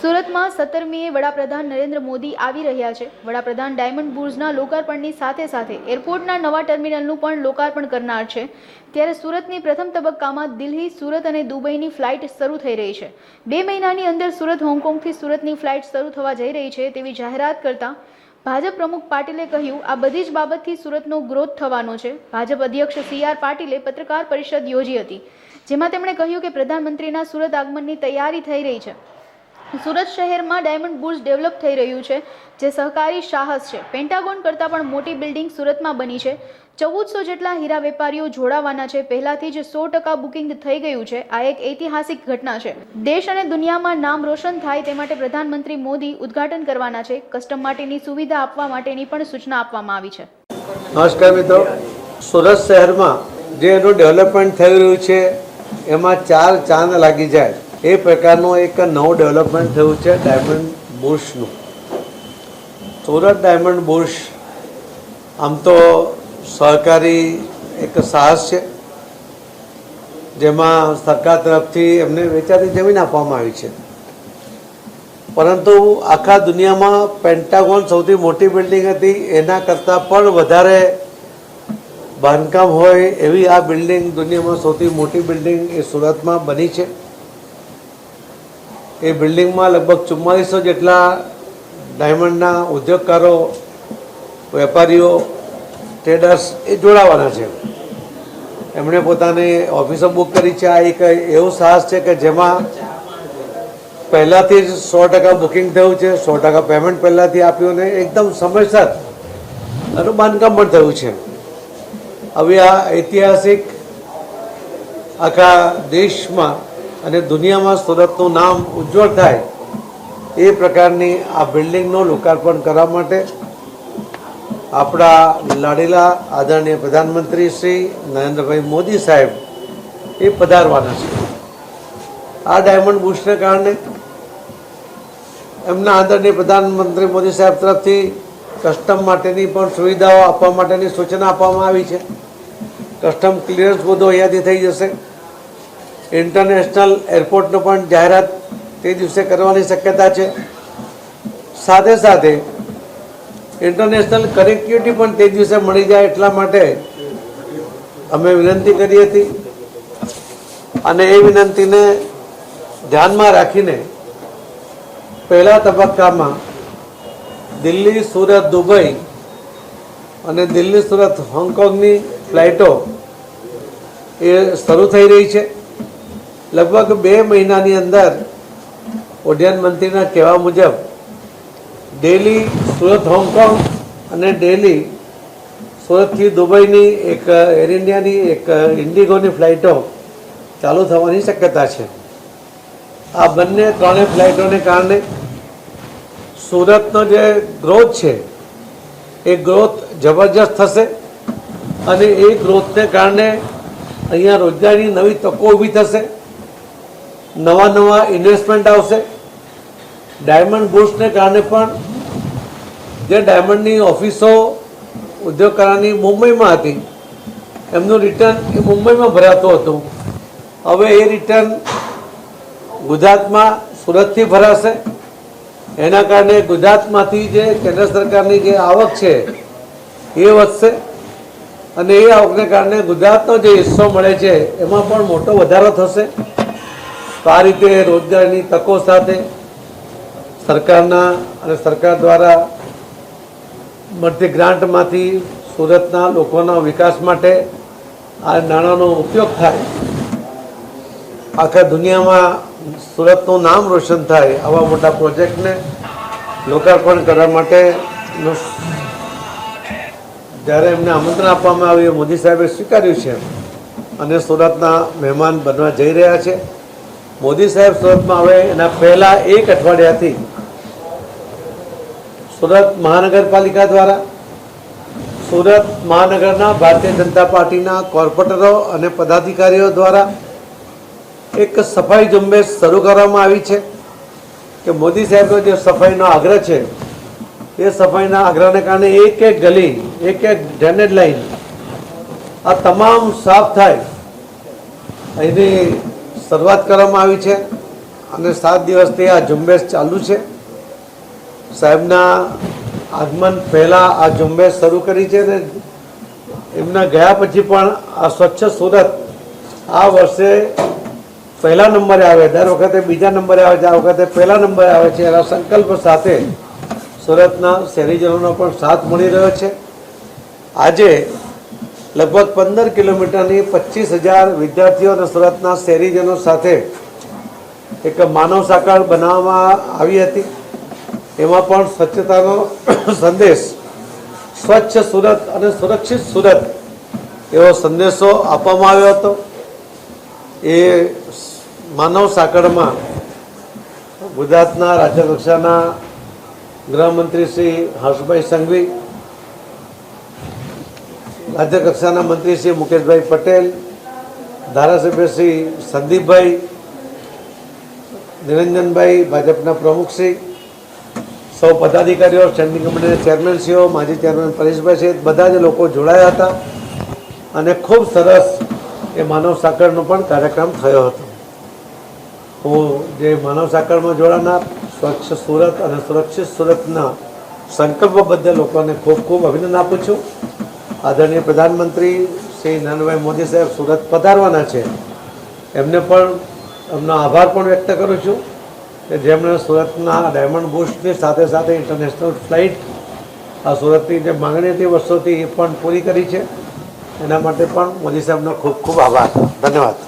સુરતમાં સત્તરમીએ વડાપ્રધાન નરેન્દ્ર મોદી આવી રહ્યા છે. વડાપ્રધાન ડાયમંડ બુર્જના લોકાર્પણની સાથે સાથે એરપોર્ટના નવા ટર્મિનલનું પણ લોકાર્પણ કરનાર છે. ત્યારે સુરતની પ્રથમ તબક્કામાં દિલ્હી, સુરત અને દુબઈની ફ્લાઇટ શરૂ થઈ રહી છે. બે મહિનાની અંદર સુરત હોંગકોંગથી સુરતની ફ્લાઇટ શરૂ થવા જઈ રહી છે તેવી જાહેરાત કરતા ભાજપ પ્રમુખ પાટીલે કહ્યું, આ બધી જ બાબતથી સુરતનો ગ્રોથ થવાનો છે. ભાજપ અધ્યક્ષ સી આર પાટીલે પત્રકાર પરિષદ યોજી હતી, જેમાં તેમણે કહ્યું કે પ્રધાનમંત્રીના સુરત આગમનની તૈયારી થઈ રહી છે. સુરત શહેરમાં ડાયમંડ બુર્સ ડેવલપ થઈ રહ્યું છે, જે સહકારી સાહસ છે. પેન્ટાગોન કરતાં પણ મોટી બિલ્ડિંગ સુરતમાં બની છે. ચૌદસો જેટલા હીરા વેપારીઓ જોડાવાના છે. પહેલાથી જ સો ટકા બુકિંગ થઈ ગયું છે. આ એક ઐતિહાસિક ઘટના છે. દેશ અને દુનિયામાં નામ રોશન થાય તે માટે પ્રધાનમંત્રી મોદી ઉદ્ઘાટન કરવાના છે. કસ્ટમ માટેની સુવિધા આપવા માટેની પણ સૂચના આપવામાં આવી છે. નમસ્કાર મિત્રો. સુરત શહેરમાં જે એનું ડેવલપમેન્ટ થઈ રહ્યું છે, એમાં ચાર ચાંદ લાગી જાય. એ પ્રકારનું એક નવું ડેવલપમેન્ટ થયું છે ડાયમંડ બુશનું. સુરત ડાયમંડ બુશ આમ તો સહકારી એક સાહસ છે, જેમાં સરકાર તરફથી એમને વેચાતી જમીન આપવામાં આવી છે. પરંતુ આખા દુનિયામાં પેન્ટાગોન સૌથી મોટી બિલ્ડિંગ હતી, એના કરતાં પણ વધારે બાંધકામ હોય એવી આ બિલ્ડિંગ દુનિયામાં સૌથી મોટી બિલ્ડિંગ એ સુરતમાં બની છે. એ બિલ્ડિંગમાં લગભગ ચુમ્માલીસો જેટલા ડાયમંડના ઉદ્યોગકારો, વેપારીઓ ટ્રેડર્સ એ જોડાવાના છે. એમણે પોતાની ઓફિસો બુક કરી છે. આ એક એવું સાહસ છે કે જેમાં પહેલાંથી જ સો ટકા બુકિંગ થયું છે. સો ટકા પેમેન્ટ પહેલાંથી આપ્યું ને એકદમ સમયસર એનું બાંધકામ પણ થયું છે. હવે આ ઐતિહાસિક આખા દેશમાં અને દુનિયામાં સુરતનું નામ ઉજ્જવળ થાય એ પ્રકારની આ બિલ્ડિંગનું લોકાર્પણ કરવા માટે આપણા લાડેલા આદરણીય પ્રધાનમંત્રી શ્રી નરેન્દ્રભાઈ મોદી સાહેબ એ પધારવાના છે. આ ડાયમંડ બુશને કારણે એમના આદરણીય પ્રધાનમંત્રી મોદી સાહેબ તરફથી કસ્ટમ માટેની પણ સુવિધાઓ આપવા માટેની સૂચના આપવામાં આવી છે. કસ્ટમ ક્લિયરન્સ બધું અહીંયાથી થઈ જશે. ઇન્ટરનેશનલ એરપોર્ટનો પણ જાહેરાત તે દિવસે કરવાની શક્યતા છે. સાથે સાથે ઇન્ટરનેશનલ કનેક્ટિવિટી પણ તે દિવસે મળી જાય એટલા માટે અમે વિનંતી કરી હતી. અને એ વિનંતીને ધ્યાનમાં રાખીને પહેલા તબક્કામાં દિલ્હી, સુરત, દુબઈ અને દિલ્હી, સુરત, હોંગકોંગની ફ્લાઇટો એ શરૂ થઈ રહી છે. લગભગ બે મહિનાની અંદર ઉડ્ડયન મંત્રીના કહેવા મુજબ ડેલી સુરત, હોંગકોંગ અને ડેલી સુરતથી દુબઈની એક એર ઇન્ડિયાની એક ઇન્ડિગોની ફ્લાઇટો ચાલુ થવાની શક્યતા છે. આ બંને ત્રણેય ફ્લાઇટોને કારણે સુરતનો જે ગ્રોથ છે, એ ગ્રોથ જબરજસ્ત થશે અને એ ગ્રોથને કારણે અહીંયા રોજગારીની નવી તકો ઊભી થશે. નવા નવા ઇન્વેસ્ટમેન્ટ આવશે. ડાયમંડ બુસ્ટને કારણે પણ જે ડાયમંડની ઓફિસો ઉદ્યોગકારોની મુંબઈમાં હતી, એમનું રિટર્ન એ મુંબઈમાં ભરાતું હતું. હવે એ રિટર્ન ગુજરાતમાં સુરતથી ભરાશે. એના કારણે ગુજરાતમાંથી જે કેન્દ્ર સરકારની જે આવક છે, એ વધશે. અને એ આવકને કારણે ગુજરાતનો જે હિસ્સો મળે છે, એમાં પણ મોટો વધારો થશે. તો આ રીતે રોજગારની તકો સાથે સરકારના અને સરકાર દ્વારા મળતી ગ્રાન્ટમાંથી સુરતના લોકોના વિકાસ માટે આ નાણાંનો ઉપયોગ થાય. આખા દુનિયામાં સુરતનું નામ રોશન થાય આવા મોટા પ્રોજેક્ટને લોકાર્પણ કરવા માટે જ્યારે એમને આમંત્રણ આપવામાં આવ્યું મોદી સાહેબે સ્વીકાર્યું છે. અને સુરતના મહેમાન બનવા જઈ રહ્યા છે. મોદી સાહેબ સુરતમાં આવે એના પહેલા એક અઠવાડિયાથી સુરત મહાનગરપાલિકા દ્વારા સુરત મહાનગરના ભારતીય જનતા પાર્ટીના કોર્પોરેટરો અને પદાધિકારીઓ દ્વારા એક સફાઈ ઝુંબેશ શરૂ કરવામાં આવી છે કે મોદી સાહેબનો જે સફાઈનો આગ્રહ છે, એ સફાઈના આગ્રહને કારણે એક એક ગલી, એક એક ડ્રેનેજ લાઈન આ તમામ સાફ થાય. એની શરૂઆત કરવામાં આવી છે અને સાત દિવસથી આ ઝુંબેશ ચાલુ છે. સાહેબના આગમન પહેલાં આ ઝુંબેશ શરૂ કરી છે અને એમના ગયા પછી પણ આ સ્વચ્છ સુરત આ વર્ષે પહેલા નંબરે આવે. દર વખતે બીજા નંબરે આવે છે. આ વખતે પહેલા નંબરે આવે છે. એના સંકલ્પ સાથે સુરતના શહેરીજનોનો પણ સાથ મળી રહ્યો છે. આજે લગભગ પંદર કિલોમીટરની પચીસ હજાર વિદ્યાર્થીઓ અને સુરતના શહેરીજનો સાથે એક માનવ સાંકળ બનાવવામાં આવી હતી. એમાં પણ સ્વચ્છતાનો સંદેશ, સ્વચ્છ સુરત અને સુરક્ષિત સુરત એવો સંદેશો આપવામાં આવ્યો હતો. એ માનવ સાંકળમાં ગુજરાતના રાજ્ય કક્ષાના ગૃહમંત્રી શ્રી હર્ષભાઈ સંઘવી રાજ્ય કક્ષાના મંત્રી શ્રી મુકેશભાઈ પટેલ, ધારાસભ્ય શ્રી સંદીપભાઈ, નિરંજનભાઈ ભાજપના પ્રમુખશ્રી સૌ પદાધિકારીઓ, સ્ટેન્ડિંગ કમિટીના ચેરમેનશ્રીઓ માજી ચેરમેન પરેશભાઈ સહિત બધા જ લોકો જોડાયા હતા અને ખૂબ સરસ એ માનવ સાંકળનો પણ કાર્યક્રમ થયો હતો. હું જે માનવ સાંકળમાં જોડાનાર સ્વચ્છ સુરત અને સુરક્ષિત સુરતના સંકલ્પબદ્ધ લોકોને ખૂબ ખૂબ અભિનંદન આપું છું. આદરણીય પ્રધાનમંત્રી શ્રી નરેન્દ્રભાઈ મોદી સાહેબ સુરત પધારવાના છે. એમને પણ એમનો આભાર પણ વ્યક્ત કરું છું કે જેમણે સુરતના ડાયમંડ બુસ્ટની સાથે સાથે ઇન્ટરનેશનલ ફ્લાઇટ આ સુરતની જે માંગણી હતી વર્ષોથી એ પણ પૂરી કરી છે. એના માટે પણ મોદી સાહેબનો ખૂબ ખૂબ આભાર. ધન્યવાદ.